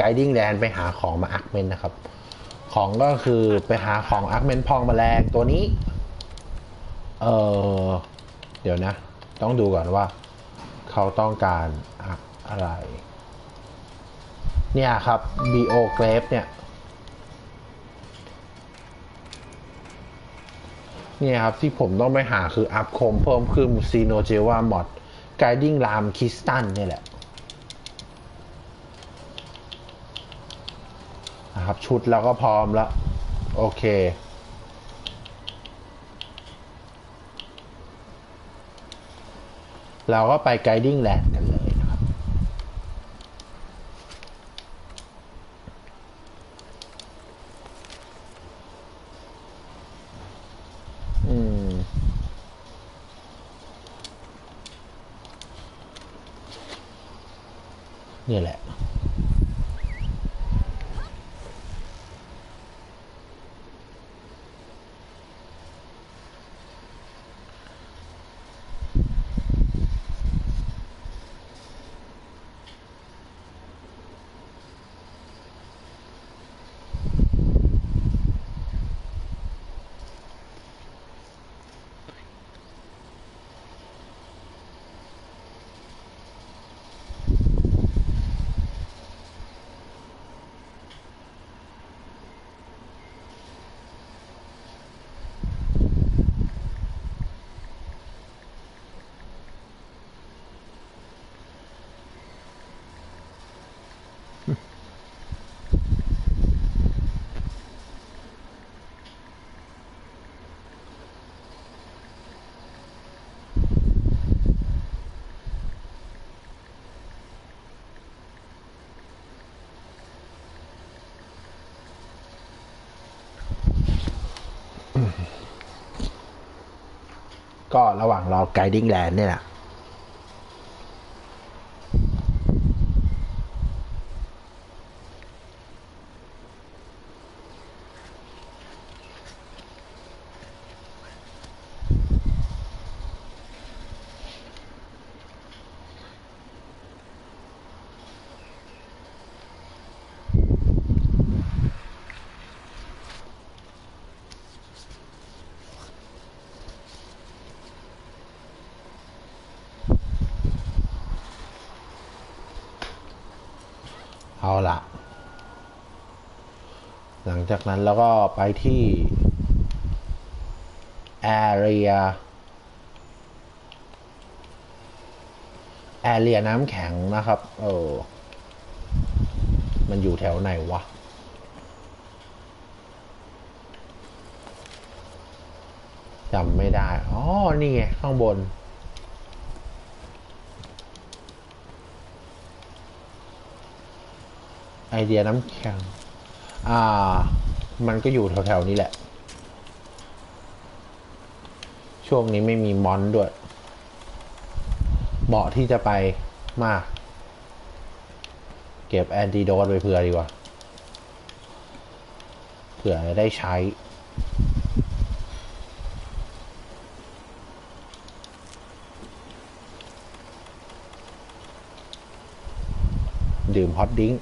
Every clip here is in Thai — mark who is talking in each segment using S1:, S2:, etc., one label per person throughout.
S1: ไกดิ้งแลนไปหาของมาอักเมนนะครับ ของก็คือไปหาของอักเมนพองแมลงตัวนี้ เออเดี๋ยวนะ ต้องดูก่อนว่า เขาต้องการอักอะไร เนี่ยครับ BO Grape เนี่ยเนี่ยครับ ที่ผมต้องไปหาคืออัพคมเพิ่มขึ้นซีโนเจวามอดไกดิ้งรามคิสตันเนี่ยแหละ นะครับ ชุดแล้วก็พร้อมแล้ว โอเค เราก็ไปไกด์ดิ้งแลนด์กันเลย ก็ระหว่างรอไกดิ้งแลนด์เนี่ยแหละ งจากนั้นแล้วก็ไปที่ area area น้ำแข็งนะครับ เออ มันอยู่แถวไหนวะจำไม่ได้ อ๋อ นี่ไง ข้างบน ไอเดียน้ำแข็ง อ่า มันก็อยู่แถวๆนี้แหละ ช่วงนี้ไม่มีมอนด้วยเหมาะที่จะไปมาก เก็บแอนติโดตไปเผื่อดีกว่า เผื่อจะได้ใช้ดื่มฮอตดิ้ง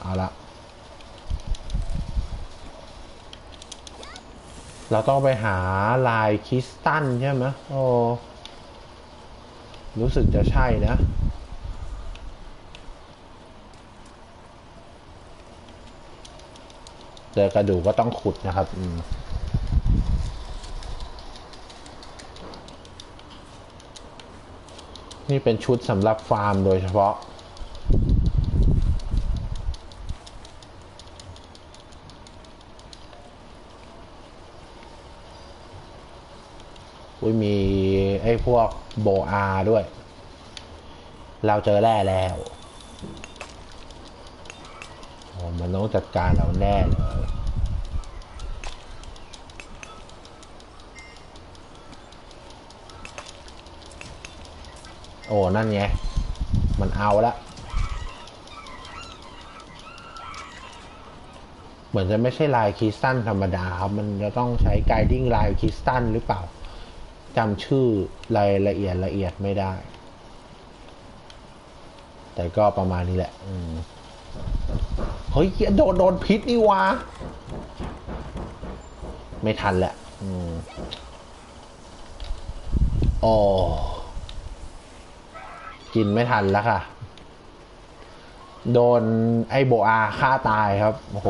S1: เอาละ เราต้องไปหาลายคริสตันใช่ไหมโอ้รู้สึกจะใช่นะเจอกระดูกก็ต้องขุดนะครับ อืมนี่เป็นชุดสำหรับฟาร์มโดยเฉพาะ อุ้ยมีไอ้พวกโบอาด้วย เราเจอแร่แล้วโอ้มันต้องจัดการเราแน่เลยโอ้ นั่นไง มันเอาละ เหมือนจะไม่ใช่ลายคริสตันธรรมดาครับ มันจะต้องใช้ไกดิ้งลายคริสตันหรือเปล่า จำชื่อรายละเอียดละเอียดไม่ได้ แต่ก็ประมาณนี้แหละเฮ้ยเหี้ยโดนโดนพิษนี่วะไม่ทันแหละอืมโอ้กินไม่ทันแล้วค่ะ โดนไอโบอาฆ่าตายครับ โอ้โห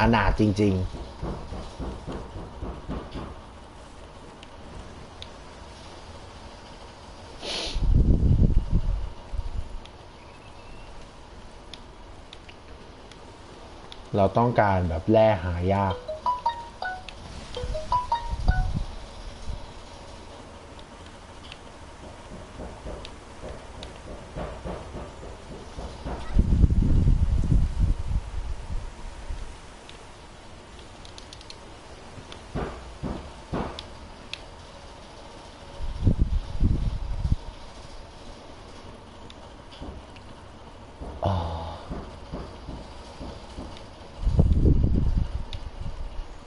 S1: อนาถจริง ๆ เราต้องการแบบแร่หายาก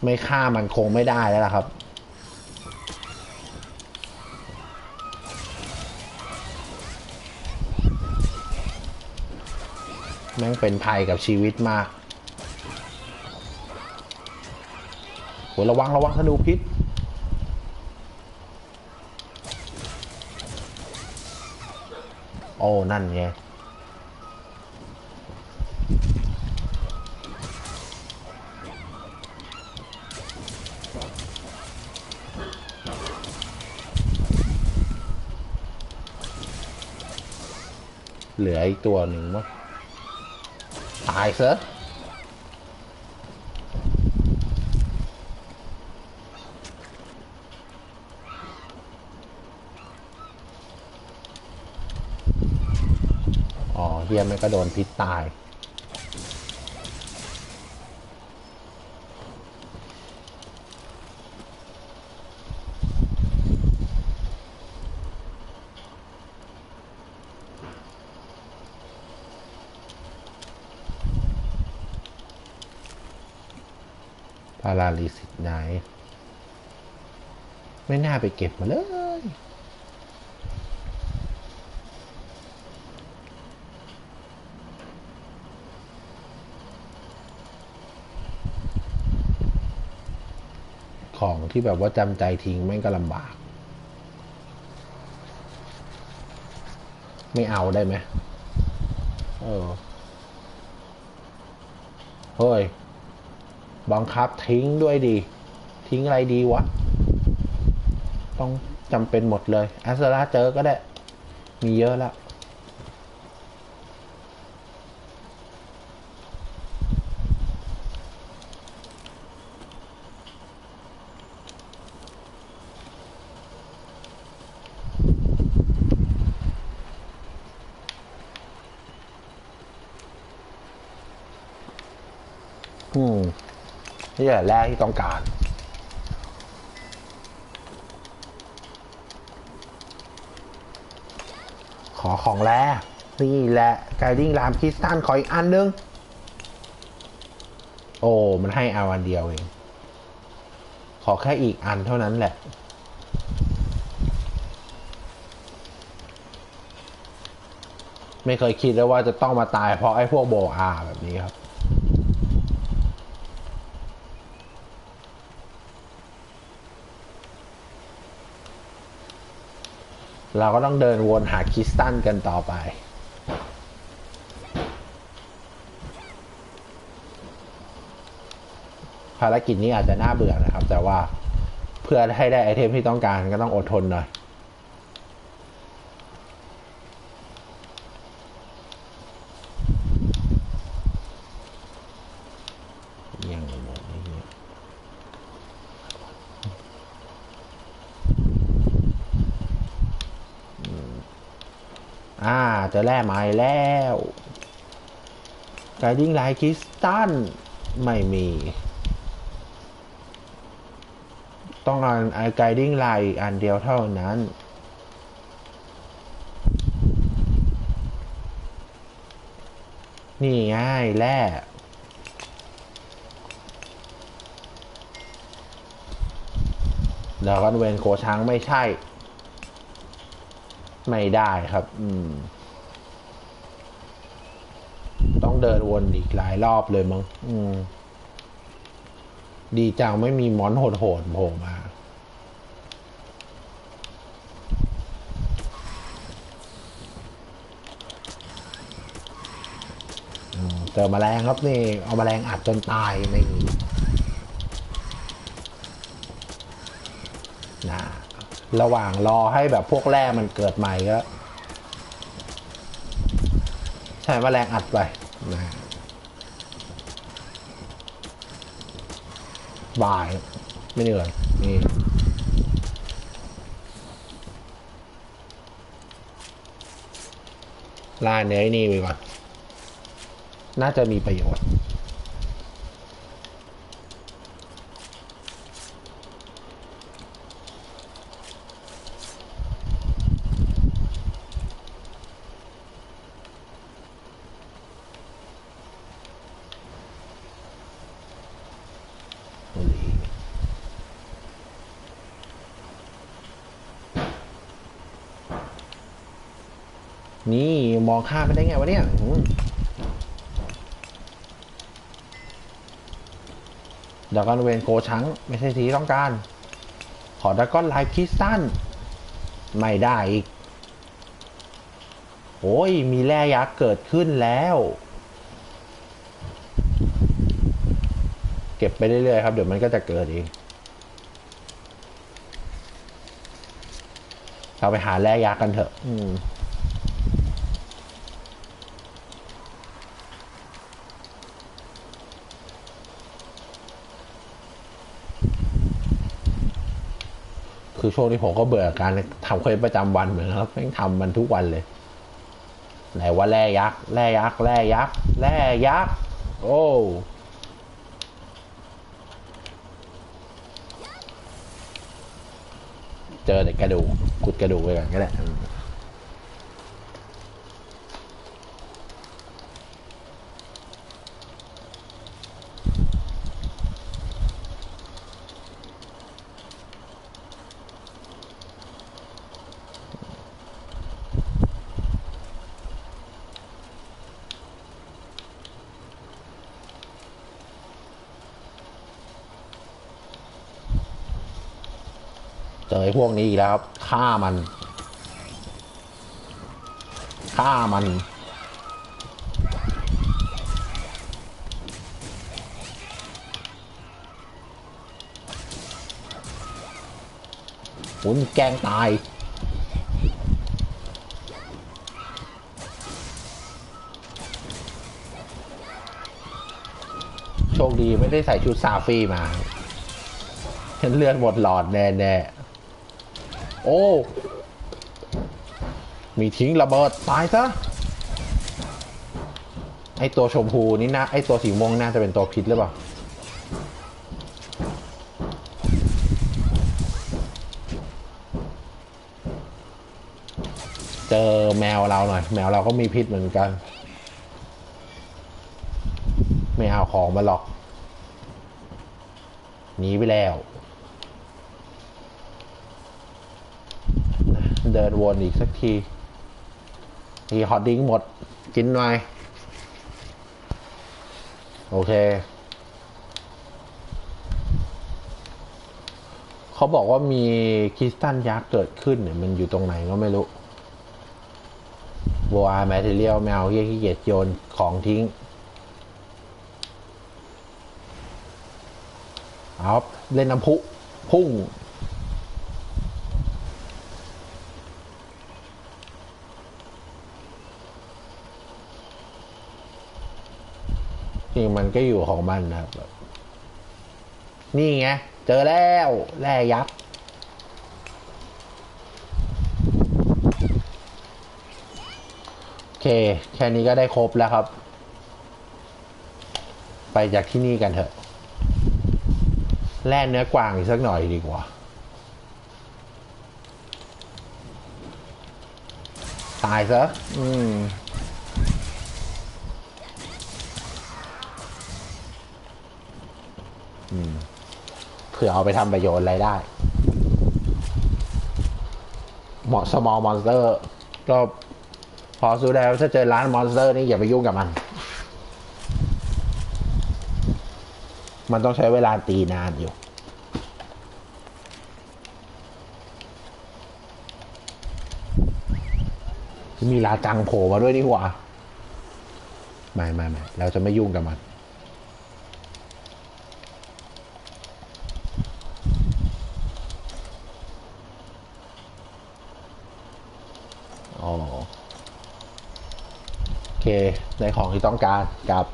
S1: ไม่ฆ่ามันคงไม่ได้แล้วล่ะครับ แม่งเป็นภัยกับชีวิตมากโหระวังระวังธนูพิษโอ้ นั่นไง เหลืออีกตัวหนึ่งมั้งตายซะอ๋อเฮียมันก็โดนพิษตายาราลิสิตไนไม่น่าไปเก็บมาเลย ของที่แบบว่าจำใจทิ้งแม่งก็ลำบาก ไม่เอาได้ไหมเออ เฮ้ย บังคับทิ้งด้วยดี ทิ้งอะไรดีวะ ต้องจำเป็นหมดเลยแอสลาเจอก็ได้ มีเยอะแล้วอืม นี่แหละแรกที่ต้องการ ขอของแรกนี่แหละไกดิ้งรามคริสตันขออีกอันนึง โอ้ มันให้อาอันเดียวเอง ขอแค่อีกอันเท่านั้นแหละไม่เคยคิดเลยว่าจะต้องมาตายเพราะไอ้พวกโบอาแบบนี้ครับ เราก็ต้องเดินวนหาคริสตันกันต่อไป ภารกิจนี้อาจจะน่าเบื่อนะครับ แต่ว่าเพื่อให้ได้ไอเทมที่ต้องการก็ต้องอดทนหน่อย ยังหมดไอ้เหี้ย อ่าเจะ แร่ไม้แล้วไกดิ้งไลท์คริสตันไม่มี ต้องการไอไกดิ้งไลท์อันเดียวเท่านั้นนี่ง่ายแร่ดรากอนเวนโกช้างไม่ใช่ ไม่ได้ครับ อืม ต้อง เดินวนอีกหลายรอบเลยมั้งดีจังไม่มีมอนโหดๆโผล่มาเจอแมลงครับนี่ เอาแมลงอัดจนตายนี่นะระหว่างรอให้แบบพวกแร่มันเกิดใหม่ก็ ใช้แมลงอัดไป นะบายไม่เหนื่อยนี่ล่าเนื้อนี่ไปก่อน น่าจะมีประโยชน์ นี่มองข้ามไปได้ไงวะเนี่ยดากอนเวนโกชังไม่ใช่สีต้องการ ขอดากอนไลฟ์คิสตันไม่ได้อีกโอ้ย มีแร่ยักษ์เกิดขึ้นแล้ว เก็บไปเรื่อยๆครับ เดี๋ยวมันก็จะเกิดเองเราไปหาแร่ยักษ์กันเถอะ อืม คือช่วงนี้ผมก็เบื่อการทำเควสประจำวันเหมือนกันครับแม่งทำมันทุกวันเลยไหนว่าแร่ยักษ์แร่ยักษ์แร่ยักษ์แร่ยักษ์โอ้เจอแต่กระดูกขุดกระดูกไปก่อนก็ได้ เจอพวกนี้อีกแล้วครับฆ่ามันฆ่ามันโอ้ยมันแกงตาย โชคดีไม่ได้ใส่ชุดซาฟี่มาเห็นเลือดหมดหลอดแน่ๆ โอ้ มีทิ้งระเบิด ตายซะ ไอตัวชมพูนี่นะ ไอตัวสีม่วงน่าจะเป็นตัวพิษหรือเปล่า เจอแมวเราหน่อย แมวเราก็มีพิษเหมือนกัน ไม่เอาของมาหรอกหนีไปแล้ว เดินวนอีกสักทีทีฮอตดิ้งหมด กินหน่อย โอเค เขาบอกว่ามีคริสตัลยักษ์เกิดขึ้นเนี่ยมันอยู่ตรงไหนก็ไม่รู้บัวแมทเทียลแมวเฮียขี้เกียจโยนของทิ้งเอาเล่นน้ำพุ พุ่ง ริงมันก็อยู่ของมันนะครับนี่ไง เจอแล้วแร่ยักษ์โอเค แค่นี้ก็ได้ครบแล้วครับ ไปจากที่นี่กันเถอะแล่เนื้อกวางอีกสักหน่อยดีกว่า ตายซะอืม อืม เผื่อเอาไปทำประโยชน์อะไรได้ เหมอ small monster ก็พอสู้ได้ถ้าเจอร้าน monster นี่อย่าไปยุ่งกับมัน มันต้องใช้เวลาตีนานอยู่มีลาจังโผล่มาด้วยนี่หว่า ไม่ไม่ไม่เราจะไม่ยุ่งกับมัน อ๋อโอ เค ในของที่ต้องการกับ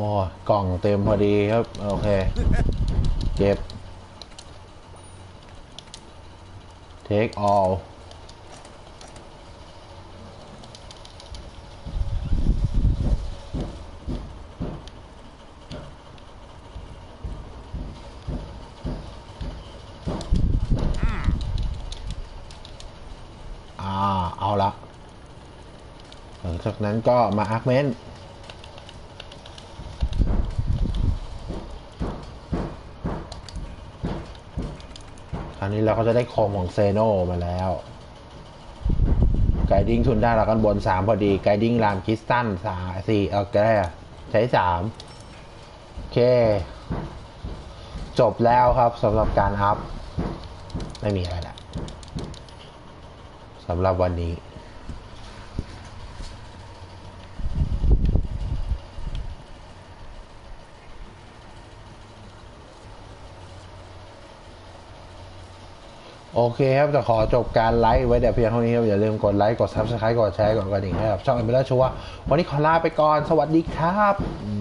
S1: โอ้กล่องเต็มพอดีครับ โอเค เก็บ take all อ่า เอาละ หลังจากนั้นก็มาอาร์เมน ราวนี้เราก็จะได้โคมของเซโนมาแล้วไกดิ้งทุนได้เรากันบนสามพอดีไกดิ้งรามคิสตันสาสี่เออแกใช้สามโอเค จบแล้วครับสำหรับการอัพ ไม่มีอะไรละสำหรับวันนี้ โอเคครับจะขอจบการไลฟ์ไว้แต่เพียงเท่านี้ครับ อย่าลืมกดไลค์ กด Subscribe กดแชร์ กดกระดิ่งให้ครับช่องเอ็มเบลชชัววันนี้ขอลาไปก่อน สวัสดีครับอื